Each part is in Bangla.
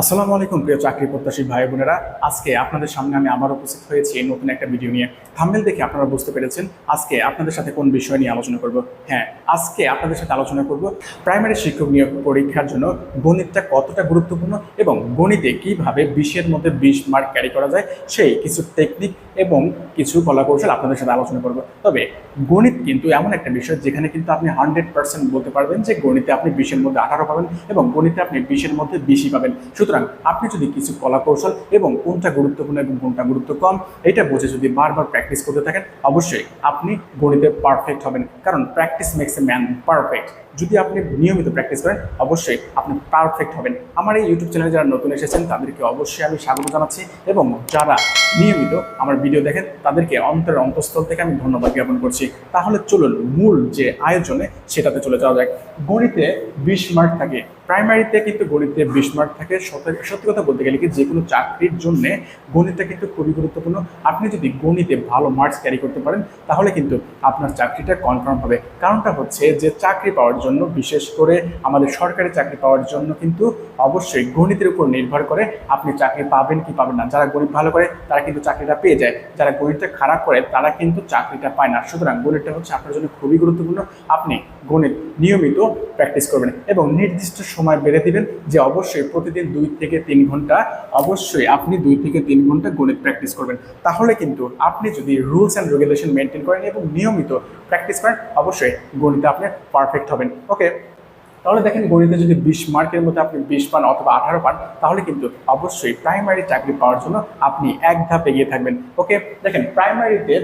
আসসালামু আলাইকুম প্রিয় চাকরি প্রত্যাশী ভাই বোনেরা। আজকে আপনাদের সামনে আমি আবার উপস্থিত হয়েছি এই নতুন একটা ভিডিও নিয়ে। থাম্বেল দেখে আপনারা বুঝতে পেরেছেন আজকে আপনাদের সাথে কোন বিষয় নিয়ে আলোচনা করব। হ্যাঁ আজকে আপনাদের সাথে আলোচনা করব প্রাইমারি শিক্ষক নিয়োগ পরীক্ষার জন্য গণিতটা কতটা গুরুত্বপূর্ণ এবং গণিতে কীভাবে বিশের মধ্যে বিশ মার্ক ক্যারি করা যায়, সেই কিছু টেকনিক এবং কিছু কলাকৌশল আপনাদের সাথে আলোচনা করব। তবে গণিত কিন্তু এমন একটা বিষয় যেখানে কিন্তু আপনি হান্ড্রেড পার্সেন্ট বলতে পারবেন যে গণিতে আপনি বিশের মধ্যে আঠারো পাবেন এবং গণিতে আপনি বিশের মধ্যে বিশই পাবেন। সুতরাং আপনি যদি কিছু কলা কৌশল এবং কোনটা গুরুত্বপূর্ণ এবং কোনটা গুরুত্ব কম এটা বুঝে যদি বারবার প্র্যাকটিস করতে থাকেন, অবশ্যই আপনি গণিতে পারফেক্ট হবেন। কারণ practice makes a man perfect যদি আপনি নিয়মিত প্র্যাকটিস করেন, অবশ্যই আপনি পারফেক্ট হবেন। আমার এই ইউটিউব চ্যানেলে যারা নতুন এসেছেন, তাদেরকে অবশ্যই আমি স্বাগত জানাচ্ছি এবং যারা নিয়মিত আমার ভিডিও দেখেন, তাদেরকে অন্তরের অন্তঃস্থল থেকে আমি ধন্যবাদ জ্ঞাপন করছি। তাহলে চলুন মূল যে আয়োজনে সেটাতে চলে যাওয়া যায় গণিতে বিশ মার্ক থাকে। প্রাইমারিতে কিন্তু গণিতে বিশ মার্ক থাকে। সত্যি- সত্যি কথা বলতে গেলে কি যে কোনো চাকরির জন্য গণিতটা কিন্তু খুবই গুরুত্বপূর্ণ। আপনি যদি গণিতে ভালো মার্কস ক্যারি করতে পারেন, তাহলে কিন্তু আপনার চাকরিটা কনফার্ম হবে। কারণটা হচ্ছে যে চাকরি পাওয়ার জন্য বিশেষ করে আমাদের সরকারি চাকরি পাওয়ার জন্য কিন্তু অবশ্যই গণিতের উপর নির্ভর করে আপনি চাকরি পাবেন কি পাবেন না। যারা গণিত ভালো করে, তারা কিন্তু চাকরিটা পেয়ে যায়। যারা গণিতটা খারাপ করে, তারা কিন্তু চাকরিটা পায় না। সুতরাং গণিতটা হচ্ছে আপনার জন্য খুবই গুরুত্বপূর্ণ। আপনি গণিত নিয়মিত প্র্যাকটিস করবেন এবং নির্দিষ্ট সময় বেড়ে দিবেন যে অবশ্যই প্রতিদিন দুই থেকে তিন ঘণ্টা, অবশ্যই আপনি দুই থেকে তিন ঘণ্টা গণিত প্র্যাকটিস করবেন। তাহলে কিন্তু আপনি যদি রুলস অ্যান্ড রেগুলেশন মেনটেন করেন এবং নিয়মিত প্র্যাকটিস করেন, অবশ্যই গণিতে আপনি পারফেক্ট হবেন। ওকে, তাহলে দেখেন গণিতে যদি বিশ মার্কের মধ্যে আপনি বিশ পান অথবা আঠারো পান, তাহলে কিন্তু অবশ্যই প্রাইমারি চাকরি পাওয়ার জন্য আপনি এক ধাপ এগিয়ে থাকবেন। ওকে, দেখেন প্রাইমারিতে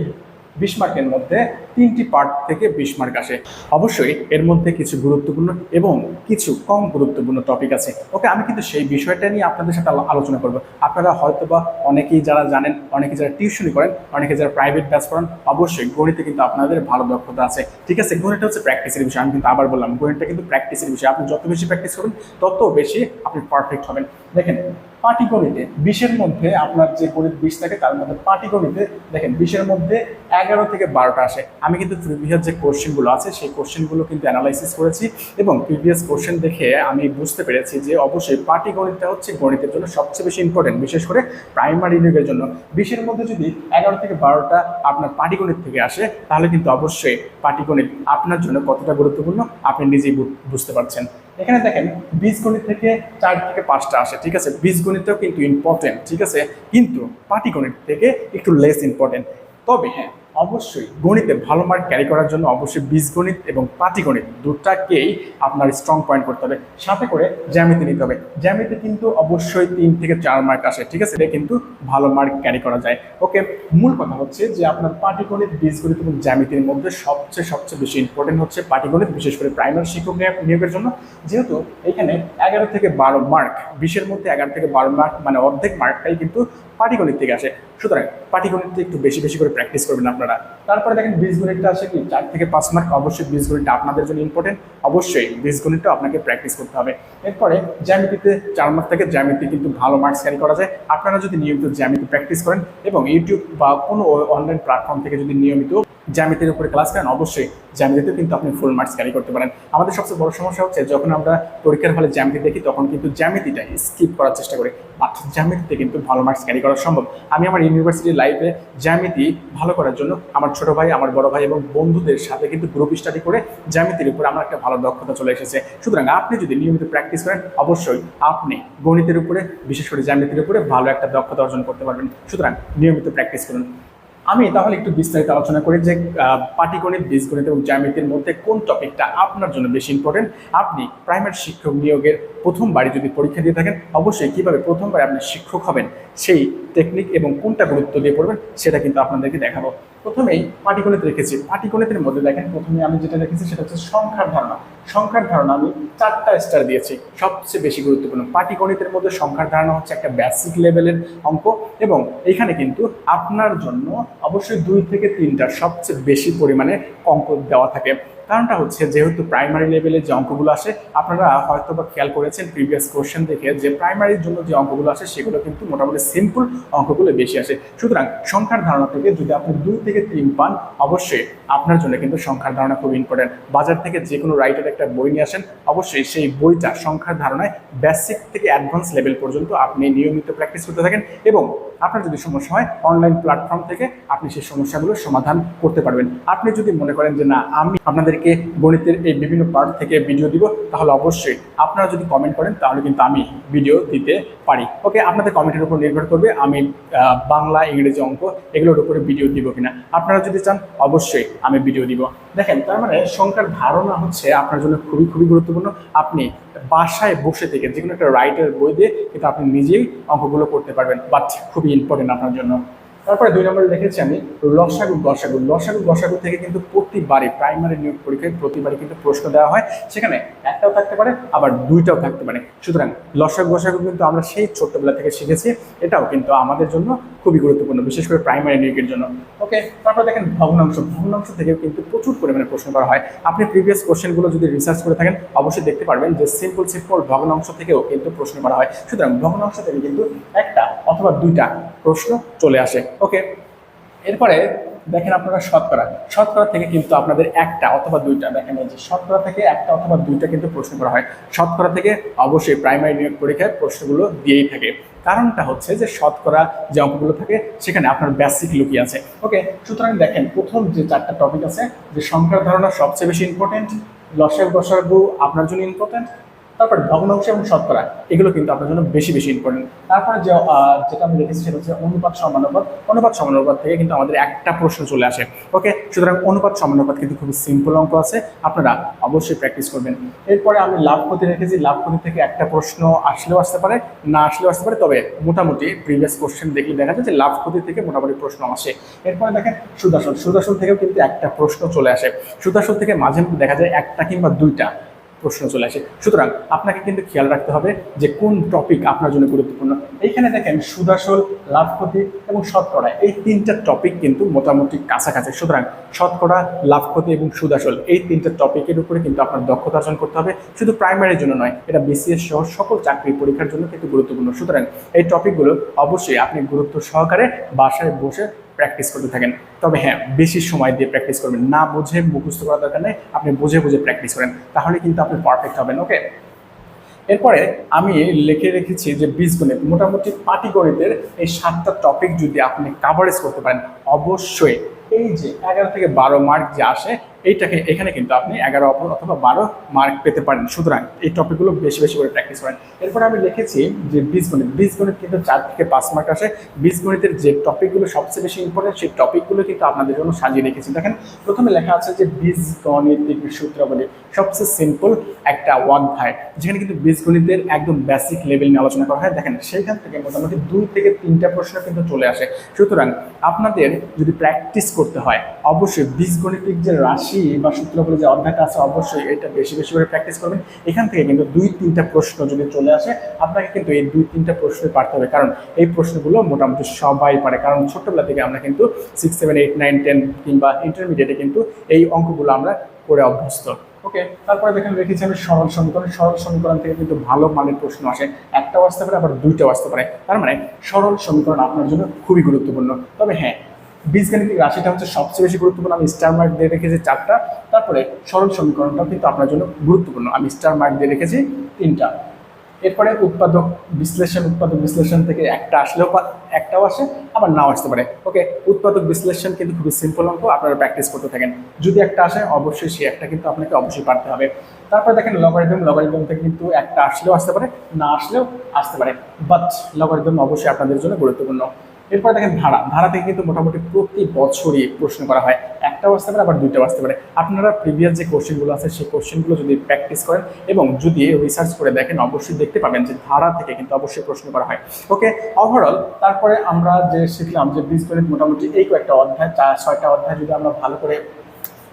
বিশ মার্কের মধ্যে তিনটি পার্ট থেকে বিশ মার্ক আসে। অবশ্যই এর মধ্যে কিছু গুরুত্বপূর্ণ এবং কিছু কম গুরুত্বপূর্ণ টপিক আছে। ওকে, আমি কিন্তু সেই বিষয়টা নিয়ে আপনাদের সাথে আলোচনা করব। আপনারা হয়তো বা অনেকেই যারা জানেন, অনেকে যারা টিউশনি করেন, অনেকে যারা প্রাইভেট ব্যাচ করেন অবশ্যই গণিতে কিন্তু আপনাদের ভালো দক্ষতা আছে। ঠিক আছে গণিতটা হচ্ছে প্র্যাকটিসের বিষয়, আমি কিন্তু আবার বললাম গণিতটা কিন্তু প্র্যাকটিসের বিষয়। আপনি যত বেশি প্র্যাকটিস করবেন তত বেশি আপনি পারফেক্ট হবেন। দেখেন পাটিগণিতে বিশের মধ্যে আপনার যে গণিত বিশ থাকে, তার মধ্যে পাটিগণিতে দেখেন বিশের মধ্যে এগারো থেকে বারোটা আসে। আমি কিন্তু প্রিভিয়াস যে কোশ্চেনগুলো আছে, সেই কোশ্চেনগুলো কিন্তু অ্যানালাইসিস করেছি এবং প্রিভিয়াস কোশ্চেন দেখে আমি বুঝতে পেরেছি যে অবশ্যই পাটিগণিতটা হচ্ছে গণিতের জন্য সবচেয়ে বেশি ইম্পর্টেন্ট বিশেষ করে প্রাইমারি ইউনিটের জন্য। বিশের মধ্যে যদি এগারো থেকে বারোটা আপনার পাটিগণিত থেকে আসে, তাহলে কিন্তু অবশ্যই পাটিগণিত আপনার জন্য কতটা গুরুত্বপূর্ণ, আপনি নিজেই বুঝতে পারছেন। এখানে দেখেন, বীজগণিত থেকে চার থেকে পাঁচটা আসে, ঠিক আছে? বীজগণিতটাও কিন্তু ইম্পর্টেন্ট ঠিক আছে? কিন্তু পাটিগণিত থেকে একটু লেস ইম্পর্টেন্ট তবে হ্যাঁ অবশ্যই গণিতে ভালো মার্ক ক্যারি করার জন্য অবশ্যই বীজগণিত এবং পাটিগণিত দুটাকেই আপনার স্ট্রং পয়েন্ট করতে হবে। সাথে করে জ্যামিতি নিতে হবে। জ্যামিতি কিন্তু অবশ্যই তিন থেকে চার মার্ক আসে, ঠিক আছে? এটা কিন্তু ভালো মার্ক ক্যারি করা যায়। ওকে মূল কথা হচ্ছে যে আপনার পাটিগণিত, বীজগণিত এবং জ্যামিতির মধ্যে সবচেয়ে সবচেয়ে বেশি ইম্পর্টেন্ট হচ্ছে পাটিগণিত, বিশেষ করে প্রাইমারি শিক্ষক নিয়োগের জন্য। যেহেতু এখানে এগারো থেকে বারো মার্ক বিশের মধ্যে এগারো থেকে বারো মার্ক মানে অর্ধেক মার্কটাই কিন্তু পাটিগণিত থেকে আসে। সুতরাং পাটিগণিতটা একটু বেশি বেশি করে প্র্যাকটিস করবেন আপনারা। তারপরে দেখেন বীজগণিতটা আসে কি? চার থেকে পাঁচ মার্ক অবশ্যই বীজগণিতটা আপনাদের জন্য ইম্পর্টেন্ট অবশ্যই বীজগণিতটা আপনাকে প্র্যাকটিস করতে হবে। এরপরে জ্যামিতিতে চার মার্ক থেকে জ্যামিতি কিন্তু ভালো মার্কস ক্যারি করা যায়। আপনারা যদি নিয়মিত জ্যামিতি প্র্যাকটিস করেন এবং ইউটিউব বা কোনো অনলাইন প্ল্যাটফর্ম থেকে যদি নিয়মিত জ্যামিতির উপরে ক্লাস করেন, অবশ্যই জ্যামিতিতে কিন্তু আপনি ফুল মার্কস ক্যারি করতে পারেন। আমাদের সবচেয়ে বড় সমস্যা হচ্ছে যখন আমরা পরীক্ষার হলে জ্যামিতি দেখি, তখন কিন্তু জ্যামিতিটা স্কিপ করার চেষ্টা করি। বাট জ্যামিতিতে কিন্তু ভালো মার্কস ক্যারি করা সম্ভব। আমি আমার ইউনিভার্সিটি লাইফে জ্যামিতি ভালো করার জন্য আমার ছোট ভাই, আমার বড় ভাই এবং বন্ধুদের সাথে কিন্তু গ্রুপ স্টাডি করে জ্যামিতির উপরে আমার একটা ভালো দক্ষতা চলে এসেছে। সুতরাং আপনি যদি নিয়মিত প্র্যাকটিস করেন, অবশ্যই আপনি গণিতের উপরে, বিশেষ করে জ্যামিতির উপরে ভালো একটা দক্ষতা অর্জন করতে পারবেন। সুতরাং নিয়মিত প্র্যাকটিস করুন। আমি তাহলে একটু বিস্তারিত আলোচনা করি যে পাটিগণিত বীজগণিত এবং জ্যামিতির মধ্যে কোন টপিকটা আপনার জন্য বেশি ইম্পর্টেন্ট আপনি প্রাইমারি শিক্ষক নিয়োগের প্রথমবারই যদি পরীক্ষা দিয়ে থাকেন, অবশ্যই কীভাবে প্রথমবার আপনি শিক্ষক হবেন, সেই টেকনিক এবং কোনটা গুরুত্ব দিয়ে পড়বেন, সেটা কিন্তু আপনাদেরকে দেখাবো। প্রথমেই পাটিগণিত রেখেছি। পাটিগণিতের মধ্যে দেখেন, প্রথমে আমি যেটা রেখেছি, সেটা হচ্ছে সংখ্যার ধারণা। সংখ্যার ধারণা আমি চারটা স্টার দিয়েছি। সবচেয়ে বেশি গুরুত্বপূর্ণ, পাটিগণিতের মধ্যে সংখ্যার ধারণা হচ্ছে একটা বেসিক লেভেলের অঙ্ক এবং এখানে কিন্তু আপনার জন্য অবশ্যই দুই থেকে তিনটা সবচেয়ে বেশি পরিমাণে অঙ্ক দেওয়া থাকে। কারণটা হচ্ছে যেহেতু প্রাইমারি লেভেলে যে অঙ্কগুলো আসে, আপনারা হয়তো বা খেয়াল করেছেন প্রিভিয়াস কোশ্চেন দেখে যে প্রাইমারির জন্য যে অঙ্কগুলো আসে, সেগুলো কিন্তু মোটামুটি সিম্পল অঙ্কগুলো বেশি আসে। সুতরাং সংখ্যার ধারণা থেকে যদি আপনি দুই থেকে তিন পান, অবশ্যই আপনার জন্য কিন্তু সংখ্যার ধারণা খুব ইম্পর্টেন্ট বাজার থেকে যে কোনো রাইটার একটা বই নিয়ে আসেন, অবশ্যই সেই বইটা সংখ্যার ধারণায় বেসিক থেকে অ্যাডভান্স লেভেল পর্যন্ত আপনি নিয়মিত প্র্যাকটিস করতে থাকেন এবং আপনার যদি সমস্যা হয় অনলাইন প্ল্যাটফর্ম থেকে আপনি সেই সমস্যাগুলোর সমাধান করতে পারবেন। আপনি যদি মনে করেন যে, না, আমি আপনাদেরকে গণিতের এই বিভিন্ন পার্ট থেকে ভিডিও দিব, তাহলে অবশ্যই আপনারা যদি কমেন্ট করেন, তাহলে কিন্তু আমি ভিডিও দিতে পারি। ওকে আপনাদের কমেন্টের উপর নির্ভর করবে আমি বাংলা, ইংরেজি অঙ্ক এগুলোর উপরে ভিডিও দিব কিনা। আপনারা যদি চান, অবশ্যই আমি ভিডিও দিব। দেখেন, তার মানে সংখ্যার ধারণা হচ্ছে আপনার জন্য খুবই খুবই গুরুত্বপূর্ণ। আপনি বাসায় বসে থেকে যে কোনো একটা রাইটার বই দিয়ে কিন্তু আপনি নিজেই অঙ্কগুলো করতে পারবেন। বাট খুবই ইম্পর্টেন্ট আপনার জন্য তারপরে দুই নম্বরে দেখেছি আমি লসাগু, গসাগু। লসাগু, গসাগু থেকে কিন্তু প্রতিবারই প্রাইমারি নিয়োগ পরীক্ষায় প্রতিবারই কিন্তু প্রশ্ন দেওয়া হয়। সেখানে একটাও থাকতে পারে, আবার দুইটাও থাকতে পারে। সুতরাং লসাগু, গসাগু কিন্তু আমরা সেই ছোট্টবেলা থেকে শিখেছি, এটাও কিন্তু আমাদের জন্য খুবই গুরুত্বপূর্ণ, বিশেষ করে প্রাইমারি নিয়োগের জন্য। ওকে তারপর দেখেন ভগ্নাংশ। ভগ্নাংশ থেকেও কিন্তু প্রচুর পরিমাণে প্রশ্ন করা হয়। আপনি প্রিভিয়াস কোশ্চেনগুলো যদি রিসার্চ করে থাকেন, অবশ্যই দেখতে পারবেন যে সিম্পল সিম্পল ভগ্নাংশ থেকেও কিন্তু প্রশ্ন করা হয়। সুতরাং ভগ্নাংশ থেকে কিন্তু একটা অথবা দুইটা প্রশ্ন চলে আসে। ওকে এরপরে দেখেন আপনারা শতকরা। শতকরা থেকে কিন্তু আপনাদের একটা অথবা দুইটা। দেখেন যে শতকরা থেকে একটা অথবা দুইটা কিন্তু প্রশ্ন করা হয়। শতকরা থেকে অবশ্যই প্রাইমারি নিয়োগ পরীক্ষায় প্রশ্নগুলো দিয়েই থাকে। কারণটা হচ্ছে যে শতকরা যে অঙ্কগুলো থাকে, সেখানে আপনার বেসিক লুকিয়ে আছে। ওকে সুতরাং দেখেন প্রথম যে চারটা টপিক আছে, যে সংখ্যার ধারণা সবচেয়ে বেশি ইম্পর্টেন্ট লসাগু গসাগু আপনার জন্য ইম্পর্টেন্ট তারপর ভগ্নাংশ এবং শতকরা, এগুলো কিন্তু আপনার জন্য বেশি বেশি ইম্পর্টেন্ট তারপরে যে যেটা আমি দেখেছি সেটা হচ্ছে অনুপাত সমানুপাত। অনুপাত সমানুপাত থেকে কিন্তু আমাদের একটা প্রশ্ন চলে আসে। ওকে সুতরাং অনুপাত সমানুপাত কিন্তু খুবই সিম্পল অঙ্ক আছে। আপনারা অবশ্যই প্র্যাকটিস করবেন। এরপরে আমি লাভ ক্ষতি রেখেছি। লাভ ক্ষতি থেকে একটা প্রশ্ন আসলেও আসতে পারে, না আসলেও আসতে পারে। তবে মোটামুটি প্রিভিয়াস কোশ্চেন দেখলে দেখা যায় যে লাভ ক্ষতি থেকে মোটামুটি প্রশ্ন আসে। এরপরে দেখেন সুদাসন সুদাসন থেকেও কিন্তু একটা প্রশ্ন চলে আসে। সুদাসন থেকে মাঝে মধ্যে দেখা যায় একটা কিংবা দুইটা। প্রশ্ন চলে আসে। সুতরাং আপনাকে কিন্তু খেয়াল রাখতে হবে যে কোন টপিক আপনার জন্য গুরুত্বপূর্ণ। এইখানে দেখেন সুদাসল লাভ ক্ষতি এবং শতকরা এই তিনটা টপিক কিন্তু মোটামুটি কাছাকাছি। সুতরাং শতকরা লাভ ক্ষতি এবং সুদাসল এই তিনটা টপিকের উপরে কিন্তু আপনার দক্ষতা অর্জন করতে হবে। শুধু প্রাইমারির জন্য নয়, এটা বিসিএস সহ সকল চাকরি পরীক্ষার জন্য কিন্তু গুরুত্বপূর্ণ। সুতরাং এই টপিকগুলো অবশ্যই আপনি গুরুত্ব সহকারে বাসায় বসে প্র্যাকটিস করতে থাকেন। তবে হ্যাঁ বেশি সময় দিয়ে প্র্যাকটিস করবেন। না বুঝে মুখস্থ করার দরকার নেই, আপনি বুঝে বুঝে প্র্যাকটিস করেন। তাহলে কিন্তু আপনি পারফেক্ট হবেন ওকে এরপরে আমি লিখে রেখেছি যে বীজগণিত। মোটামুটি পাটিগণিতের এই সাতটা টপিক যদি আপনি কাভারেজ করতে পারেন, অবশ্যই এই যে এগারো থেকে বারো মার্ক যে আসে এইটাকে এখানে কিন্তু আপনি এগারো অপর অথবা বারো মার্ক পেতে পারেন। সুতরাং এই টপিকগুলো বেশি বেশি করে প্র্যাকটিস করেন। এরপরে আমি লিখেছি যে বীজগণিত। বীজগণিত কিন্তু চার থেকে পাঁচ মার্ক আসে। বীজগণিতের যে টপিকগুলো সবচেয়ে বেশি ইম্পর্টেন্ট সেই টপিকগুলো কিন্তু আপনাদের জন্য সাজিয়ে রেখেছি। দেখেন, প্রথমে লেখা আছে যে বীজগণিতিক সূত্রাবলী। সবচেয়ে সিম্পল একটা ওয়ান অধ্যায়, যেখানে কিন্তু বীজগণিতের একদম বেসিক লেভেল নিয়ে আলোচনা করা হয়। দেখেন, সেইখান থেকে মোটামুটি দুই থেকে তিনটা প্রশ্ন কিন্তু চলে আসে। সুতরাং আপনাদের যদি প্র্যাকটিস করতে হয়, অবশ্যই বীজগণিতিক যে রাশি বা সূত্রাবলী যে অধ্যায়টা আছে, অবশ্যই এটা বেশি বেশি করে প্র্যাকটিস করবেন। এখান থেকে কিন্তু দুই, তিনটা প্রশ্ন যদি চলে আসে, আপনাকে কিন্তু এই দুই, তিনটা প্রশ্নই পারতে হবে। কারণ এই প্রশ্নগুলো মোটামুটি সবাই পারে। কারণ ছোট্টবেলা থেকে আমরা কিন্তু six seven eight nine ten কিংবা ইন্টারমিডিয়েটে কিন্তু এই অঙ্কগুলো আমরা করে অভ্যস্ত। ওকে তারপরে দেখেন রেখেছি আমি সরল সমীকরণ। সরল সমীকরণ থেকে কিন্তু ভালো মানের প্রশ্ন আসে। একটাও আসতে পারে, আবার দুইটাও আসতে পারে। তার মানে সরল সমীকরণ আপনার জন্য খুবই গুরুত্বপূর্ণ। তবে হ্যাঁ বীজগাণিতিক রাশিটা হচ্ছে সবচেয়ে বেশি গুরুত্বপূর্ণ। আমি স্টার মার্ক দিয়ে রেখেছি চারটা। তারপরে সরল সমীকরণটাও কিন্তু আপনার জন্য গুরুত্বপূর্ণ। আমি স্টার মার্ক দিয়ে রেখেছি তিনটা। এরপরে উৎপাদক বিশ্লেষণ উৎপাদক বিশ্লেষণ থেকে একটা আসলেও একটাও আসে, আবার নাও আসতে পারে। ওকে উৎপাদক বিশ্লেষণ কিন্তু খুবই সিম্পল অঙ্ক, আপনারা প্র্যাকটিস করতে থাকেন। যদি একটা আসে, অবশ্যই সেই একটা কিন্তু আপনাকে অবশ্যই পারতে হবে। তারপরে দেখেন লগারিদম লগারিদম থেকে কিন্তু একটা আসলেও আসতে পারে, না আসলেও আসতে পারে। বাট লগারিদম অবশ্যই আপনাদের জন্য গুরুত্বপূর্ণ। এরপর দেখেন ধারা ধারা থেকে কিন্তু মোটামুটি প্রতি বছরই প্রশ্ন করা হয়, একটা আসতে পারে আবার দুইটা আসতে পারে আপনারা প্রিভিয়াস যে কোশ্চেনগুলো আছে, সেই কোশ্চেনগুলো যদি প্র্যাকটিস করেন এবং যদি রিসার্চ করে দেখেন, অবশ্যই দেখতে পাবেন যে ধারা থেকে কিন্তু অবশ্যই প্রশ্ন করা হয়। ওকে ওভারঅল তারপরে আমরা যে শিখলাম যে বীজগণিত মোটামুটি এই কয়েকটা অধ্যায়, চার, ছয়টা অধ্যায় যদি আমরা ভালো করে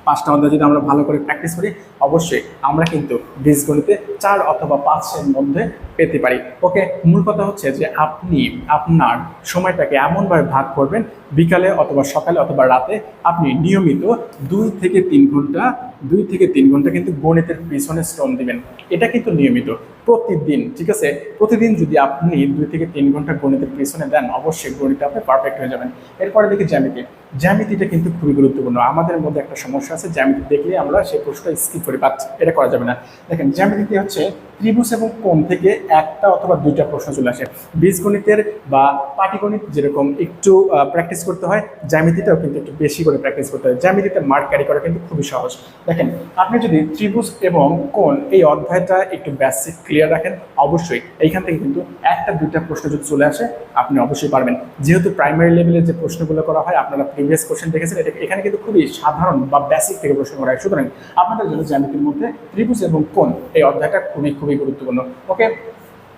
পাঁচটা অধ্যায় যদি আমরা ভালো করে প্র্যাকটিস করি, অবশ্যই আমরা কিন্তু বীজগণিতে চার অথবা পাঁচের মধ্যে পেতে পারি। ওকে মূল কথা হচ্ছে যে আপনি আপনার সময়টাকে এমনভাবে ভাগ করবেন, বিকালে অথবা সকালে অথবা রাতে আপনি নিয়মিত দুই থেকে তিন ঘণ্টা দুই থেকে তিন ঘণ্টা কিন্তু গণিতের পিছনে শ্রম দিবেন। এটা কিন্তু নিয়মিত, প্রতিদিন, ঠিক আছে? প্রতিদিন যদি আপনি দুই থেকে তিন ঘণ্টা গণিতের পিছনে দেন, অবশ্যই গণিতে আপনি পারফেক্ট হয়ে যাবেন। এরপরে দেখি জ্যামিতি। জ্যামিতিটা কিন্তু খুবই গুরুত্বপূর্ণ। আমাদের মধ্যে একটা সমস্যা আছে, জ্যামিতি দেখলে আমরা সেই প্রশ্নটা স্কিপ করে পাচ্ছি। এটা করা যাবে না। দেখেন, জ্যামিতিতে হচ্ছে ত্রিভুজ এবং কোণ থেকে একটা অথবা দুইটা প্রশ্ন চলে আসে। বীজগণিতের বা পাটিগণিত যেরকম একটু প্র্যাকটিস করতে হয়, জ্যামিতিটাও কিন্তু একটু বেশি করে প্র্যাকটিস করতে হয়। জ্যামিতিতে মার্ক ক্যারি করা কিন্তু খুবই সহজ। দেখেন, আপনি যদি ত্রিভুজ এবং কোন এই অধ্যায়টা একটু বেসিক ক্লিয়ার রাখেন, অবশ্যই এইখান থেকে কিন্তু একটা দুইটা প্রশ্ন যদি চলে আসে, আপনি অবশ্যই পারবেন। যেহেতু প্রাইমারি লেভেলের যে প্রশ্নগুলো করা হয়, আপনারা প্রিভিয়াস কোশ্চেন দেখেছেন, এটা এখানে কিন্তু খুবই সাধারণ বা বেসিক থেকে প্রশ্ন করা হয়। সুতরাং আপনাদের জন্য জ্যামিতির মধ্যে ত্রিভুজ এবং কোন এই অধ্যায়টা খুবই খুবই গুরুত্বপূর্ণ। ওকে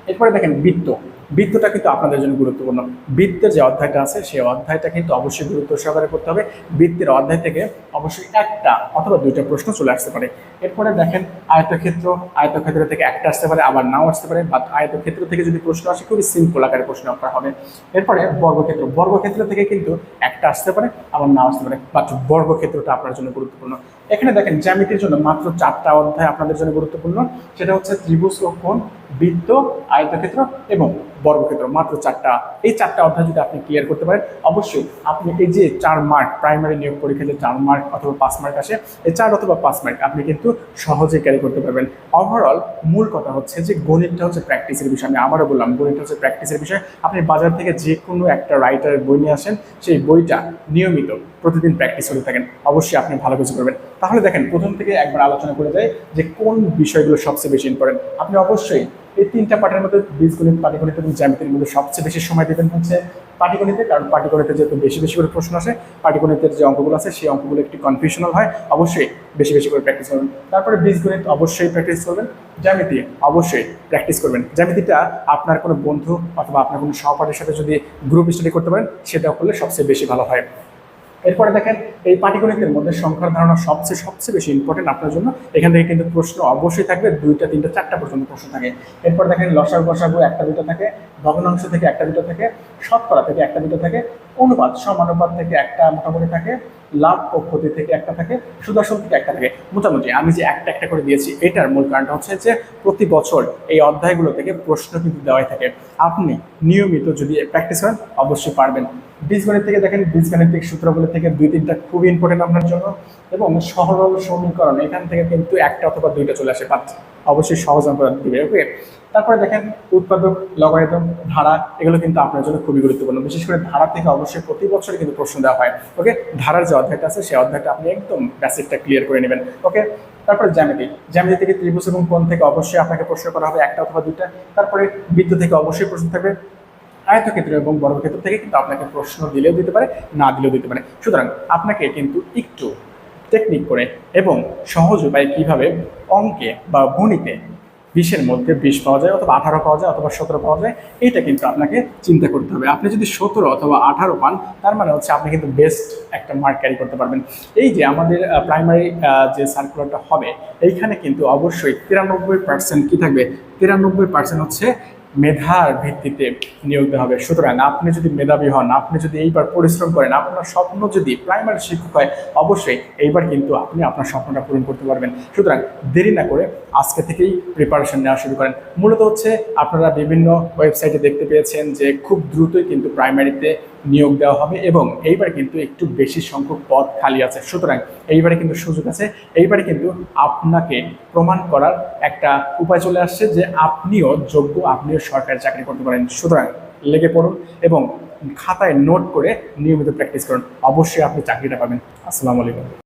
এরপরে দেখেন বৃত্ত। বৃত্তটা কিন্তু আপনাদের জন্য গুরুত্বপূর্ণ। বৃত্তের যে অধ্যায়টা আছে, সেই অধ্যায়টা কিন্তু অবশ্যই গুরুত্ব সহকারে করতে হবে। বৃত্তের অধ্যায় থেকে অবশ্যই একটা অথবা দুইটা প্রশ্ন চলে আসতে পারে। এরপরে দেখেন, আয়তক্ষেত্র আয়তক্ষেত্র থেকে একটা আসতে পারে, আবার নাও আসতে পারে বা আয়তক্ষেত্র থেকে যদি প্রশ্ন আসে, খুবই সিম্পল আকারে প্রশ্ন আপনার হবে। এরপরে বর্গক্ষেত্র বর্গক্ষেত্র থেকে কিন্তু একটা আসতে পারে, আবার নাও আসতে পারে, বাট বর্গক্ষেত্রটা আপনার জন্য গুরুত্বপূর্ণ। এখানে দেখেন, জ্যামিতির জন্য মাত্র চারটা অধ্যায় আপনাদের জন্য গুরুত্বপূর্ণ। সেটা হচ্ছে ত্রিভুজ ও কোণ বৃত্ত, আয়তক্ষেত্র এবং বর্গক্ষেত্র, মাত্র চারটা। এই চারটা অধ্যায় যদি আপনি ক্লিয়ার করতে পারেন, অবশ্যই আপনি এই যে চার মার্ক প্রাইমারি নিয়োগ পরীক্ষা যে চার মার্ক অথবা পাঁচ মার্ক আসে, এই চার অথবা পাঁচ মার্ক আপনি কিন্তু সহজে ক্যারি করতে পারবেন। ওভারঅল মূল কথা হচ্ছে যে গণিতটা হচ্ছে প্র্যাকটিসের বিষয়, আমি আবারও বললাম, গণিতটা হচ্ছে প্র্যাকটিসের বিষয়। আপনি বাজার থেকে যে কোনো একটা রাইটারের বই নিয়ে আসেন, সেই বইটা নিয়মিত প্রতিদিন প্র্যাকটিস করে থাকেন। অবশ্যই আপনি ভালো কিছু করবেন। তাহলে দেখেন, প্রথম থেকে একবার আলোচনা করে যায় যে কোন বিষয়গুলো সবচেয়ে বেশি ইম্পর্টেন্ট আপনি অবশ্যই এই তিনটা পার্টের মধ্যে বীজগণিত, পাটিগণিত এবং জ্যামিতির মধ্যে সবচেয়ে বেশি সময় দেবেন হচ্ছে পাটিগণিতে, কারণ পাটিগণিতে যেহেতু বেশি বেশি করে প্রশ্ন আসে, পাটিগণিতের যে অঙ্কগুলো আছে সেই অঙ্কগুলো একটু কনফিউশনাল হয়, অবশ্যই বেশি বেশি করে প্র্যাকটিস করবেন। তারপরে বীজগণিত অবশ্যই প্র্যাকটিস করবেন, জ্যামিতি অবশ্যই প্র্যাকটিস করবেন। জ্যামিতিটা আপনার কোনো বন্ধু অথবা আপনার কোনো সহপাঠীর সাথে যদি গ্রুপ স্টাডি করতে পারেন সেটা করলে সবচেয়ে বেশি ভালো হয়। এরপরে দেখেন, এই পাটিগণিতের মধ্যে সংখ্যার ধারণা সবচেয়ে সবচেয়ে বেশি ইম্পর্টেন্ট আপনার জন্য। এখান থেকে কিন্তু প্রশ্ন অবশ্যই থাকবে, দুইটা, তিনটা, চারটা পর্যন্ত প্রশ্ন থাকে। এরপর দেখেন, লসাগু গসাগু একটা দুটো থাকে, ভগ্নাংশ থেকে একটা দুটো থাকে, শতকরা থেকে একটা দুটো থাকে অনুবাদ সমানুপাত থেকে একটা মোটামুটি থাকে লাভ ও ক্ষতি থেকে একটা থাকে, সুদর্শন থেকে একটা থাকে। মোটামুটি আমি যে একটা একটা করে দিয়েছি, এটার মূল কারণটা হচ্ছে যে প্রতি বছর এই অধ্যায়গুলো থেকে প্রশ্ন কিন্তু দেওয়াই থাকে। আপনি নিয়মিত যদি প্র্যাকটিস করেন, অবশ্যই পারবেন। বীজগণিত থেকে দেখেন, বীজগণিতিক সূত্রগুলো থেকে দুই তিনটা খুবই ইম্পর্টেন্ট আপনার জন্য এবং সরল সমীকরণ, এখান থেকে কিন্তু একটা অথবা দুইটা চলে আসে পাচ্ছে অবশ্যই সহজ অঙ্ক দিবে ওকে তারপরে দেখেন উৎপাদক, লগারিদম, ধারা, এগুলো কিন্তু আপনার জন্য খুবই গুরুত্বপূর্ণ। বিশেষ করে ধারা থেকে অবশ্যই প্রতি বছর কিন্তু প্রশ্ন দেওয়া হয়। ওকে? ধারার যে অধ্যায়টা আছে, সেই অধ্যায়টা আপনি একদম বেসিকটা ক্লিয়ার করে নেবেন। ওকে? তারপরে জ্যামিতি। জ্যামিতি থেকে ত্রিভুজ এবং কোণ থেকে অবশ্যই আপনাকে প্রশ্ন করা হবে একটা অথবা দুইটা। তারপরে বৃত্ত থেকে অবশ্যই প্রশ্ন থাকবে আয়তক্ষেত্র এবং বর্গক্ষেত্র থেকে কিন্তু আপনাকে প্রশ্ন দিলেও দিতে পারে, না দিলেও দিতে পারে। সুতরাং আপনাকে কিন্তু একটু টেকনিক করে এবং সহজ উপায়ে কীভাবে অঙ্কে বা গণিতে বিশের মধ্যে বিশ পাওয়া যায় অথবা আঠারো পাওয়া যায় অথবা সতেরো পাওয়া যায়, এটা কিন্তু আপনাকে চিন্তা করতে হবে। আপনি যদি সতেরো অথবা আঠারো পান, তার মানে হচ্ছে আপনি কিন্তু বেস্ট একটা মার্ক ক্যারি করতে পারবেন। এই যে আমাদের প্রাইমারি যে সার্কুলারটা হবে, এইখানে কিন্তু অবশ্যই তিরানব্বই পার্সেন্ট কী থাকবে? তিরানব্বই পার্সেন্ট হচ্ছে মেধার ভিত্তিতে নিয়োগ দেওয়া হবে। সুতরাং আপনি যদি মেধাবী হন, আপনি যদি এইবার পরিশ্রম করেন, আপনার স্বপ্ন যদি প্রাইমারি শিক্ষক হয়, অবশ্যই এইবার কিন্তু আপনি আপনার স্বপ্নটা পূরণ করতে পারবেন। সুতরাং দেরি না করে আজকে থেকেই প্রিপারেশন নেওয়া শুরু করেন। মূলত হচ্ছে আপনারা বিভিন্ন ওয়েবসাইটে দেখতে পেয়েছেন যে খুব দ্রুতই কিন্তু প্রাইমারিতে নিয়োগ দেওয়া হবে এবং এইবার কিন্তু একটু বেশি সংখ্যক পদ খালি আছে। সুতরাং এইবারে কিন্তু সুযোগ আছে। এইবারে কিন্তু আপনাকে প্রমাণ করার একটা উপায় চলে আসছে যে আপনিও যোগ্য, আপনিও সরকারি চাকরি করতে পারেন। সুতরাং লেগে পড়ুন এবং খাতায় নোট করে নিয়মিত প্র্যাকটিস করুন। অবশ্যই আপনি চাকরিটা পাবেন। আসসালামু আলাইকুম।